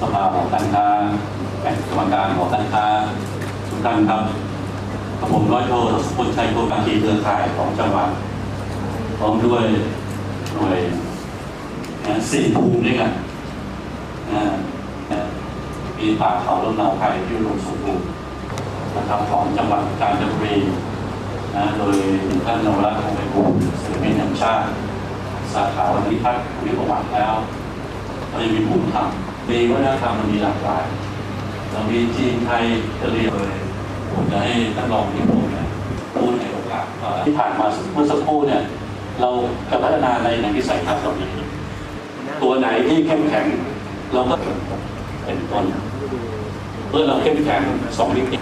สภาหอการค้าแก่กรรมการหอการค้าทุกท่านครับกับผมร้อยโทสกุลชัยโกการทีเครือข่ายของจังหวัดพร้อมด้วยหน่วยสี่ภูมิด้วยกันมีป่าเขาลำนาไทยที่อุดมสมบูรณ์นะครับของจังหวัดกาญจนบุรีนะโดยท่านนวรัตน์คงไพบูลย์ศิลปินแห่งชาติ สาขาวันนี้พัฒน์มีประวัติแล้วเรายังมีภูมิธรร มีวัฒนธรรมมันมีหลากหลายเรามีจีนไทยกะเหรี่ยเลยผมจะให้ท่านรองที่ผมเนี่ยพูดในโอกาสที่ผ่านมาเมื่อสักครู่เนี่ย เราจะพัฒนาในในวิสัยทัศน์เหล่านี้ตัวไหนที่เข้มแข็ง เราก็เป็นต้นเมื่อเราเข้มแข็งสองมิติ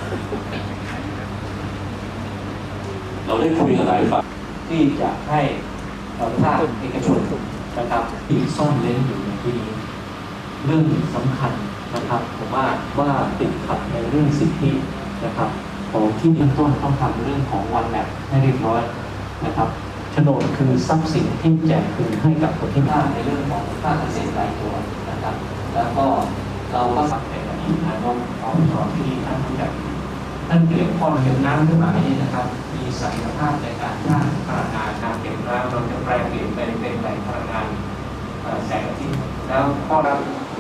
เราได้คุยกับหลายฝ่ายที่จะให้เอ่อภาคเอกชนนะครับที่ซ่อนเล้นอยู่ในที่นี้ เรื่องสำคัญนะครับผมว่าว่าติดขัดในเรื่องสิทธินะครับของที่เบื้องต้นต้องทำเรื่องของวันแมปให้เรียบร้อยนะครับโฉนดคือทรัพย์สินที่แจกคืนให้กับคนที่บ้านในเรื่องของภาเกษตรรายตัวนะครับ แล้วก็เราก็สังเกตวันนี้นายกอบตที่ท่านรู้จักท่านเก็บข้อเก็บน้ำขึ้นมานี้นะครับ มีศักยภาพในการสร้างพลังงานการเก็บน้ำเราจะแปลงเปลี่ยนเป็นเป็นแหล่งพลังงานแสงอาทิตย์แล้วข้อรับ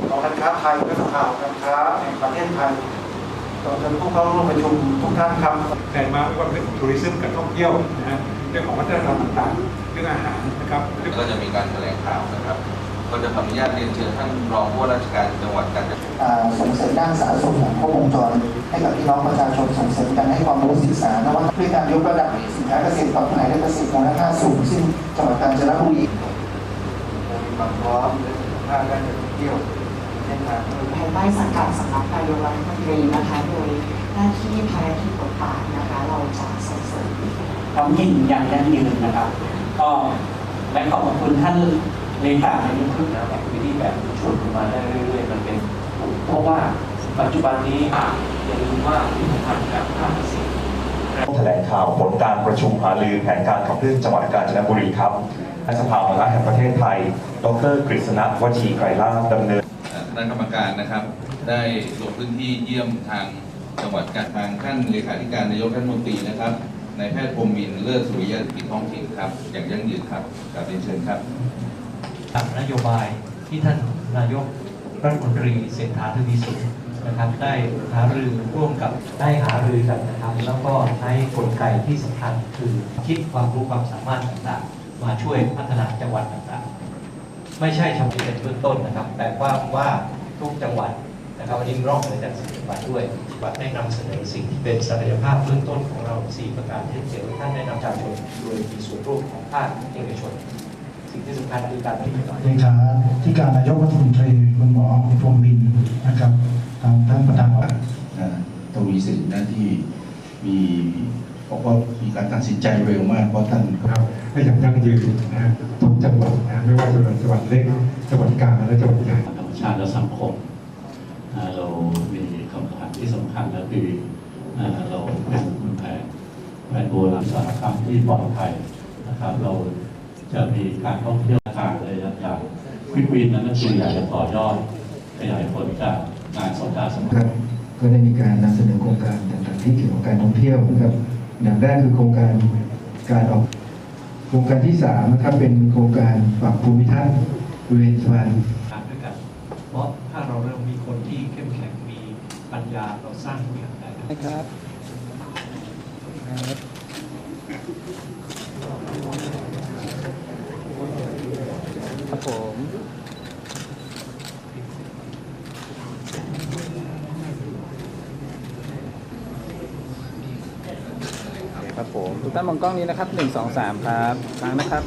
หอการค้าไทยและสภาหอการค้าแห่งประเทศไทยขอเชิญผู้เข้าร่วมประชุมทุกท่านครับแลนด์มาร์คไม่ว่าเป็นทัวริซึมการท่องเที่ยวนะฮะเรื่องของวัฒนธรรมต่างๆ เรื่องอาหารนะครับเรื่องแล้วก็จะมีการแถลงข่าวนะครับก็จะขออนุญาตเรียนเชิญท่านรองผู้ว่าราชการจังหวัดกาญจนบุรีอ่าส่งเสริมด้านสาธารณสุขอย่างครบวงจรให้กับพี่น้องประชาชนส่งเสริมการให้ความรู้ศึกษานวัตด้วยการยกระดับสินค้าเกษตรปลอดภัยและเกษตรมูลค่าสูงซึ่งจังหวัดกาญจนบุรีมีความพร้อมในสุขภาพการท่องเที่ยว เส้นทางภายใต้สังกัดสำนักนายกรัฐมนตรีนะคะโดยหน้าที่ภารกิจบทบาทนะคะ เราจะส่งเสริมท้องถิ่นอย่างยั่งยืนนะครับ ก็และขอบคุณท่านเลขาในยุคขึ้นนะแบบวิธีแบบชวนมาได้เรื่อยๆมันเป็น เพราะว่าปัจจุบันนี้อย่าลืมว่าที่สำคัญกับภาคเกษตรแถลงข่าวผลการประชุมหารือแผนการขับเคลื่อนจังหวัดกาญจนบุรีครับ และสภาหอการแห่งประเทศไทย ดรกฤษณะวชีไกรลาภดำเนินค ณะกรรมการนะครับ ได้ลงพื้นที่เยี่ยมทางจังหวัดกาญทางท่านเลขาธิการนายกรัฐมนตรีนะครับนายแพทย์พรหมวินเลิศสุริยะกิจท้องถิ่นครับ อย่างยั่งยืนครับกราบเรียนเชิญครับตามนโยบายที่ท่านนายกรัฐมนตรีเศรษฐาทวีสินนะครับ ได้หารือร่วมกับได้หารือกันนะครับ แล้วก็ใช้กลไกที่สำคัญคือคิดความรู้ความสามารถต่างๆ มาช่วยพัฒนาจังหวัดต่างๆ ไม่ใช่เฉพาะเป็นเบื้องต้นนะครับ แต่ว่าว่าทุกจังหวัดนะครับวันนี้ร่องเลยจากสิบจังหวัดด้วยว่าได้นำเสนอสิ่งที่เป็นศักยภาพเบื้องต้นของเราสี่ประการที่เกี่ยวกับท่านได้นำประชาชนโดยมีส่วนร่วมของภาคเอกชน สิ่งที่สำคัญคือการปฏิบัติเลขาธิการนายกรัฐมนตรีคุณหมอพรหมบินนะครับทางท่านประธานอ่าทวีสินนะที่มี บอกว่ามีการตัดสินใจเร็วมากเพราะท่านครับให้อย่างยั่งยืนนะฮะทุกจังหวัดนะไม่ว่าจะเป็นจังหวัดเล็กจังหวัดกลางและจังหวัดใหญ่ธรรมชาติและสังคมอ่าเรามีคำถามที่สำคัญก็คืออ่าเราเป็นแผนแผนโบราณสารคามที่ปลอดภัยนะครับ เราจะมีการท่องเที่ยวทางระยะยาวควิกวินนั้นก็คืออยากจะต่อยอดขยายผลจากงานสงกรารสำคครัรับบก็ได้มีการนำเสนอโครงการต่างๆที่เกี่ยวกับการท่องเที่ยวนะครับ อย่างแรกคือโครงการการออก โครงการที่สามนะครับเป็นโครงการปรับภูมิทัศน์บริเวณสะพานทำด้วยกันเพราะถ้าเราเริ่มมีคนที่เข้มแข็งมีปัญญาเราสร้างทุกอย่างได้ครับครับผมโอเครับผมทุกท่านมองกล้องนี้นะครับหนึ่งสองสามครับครั้งนะครับ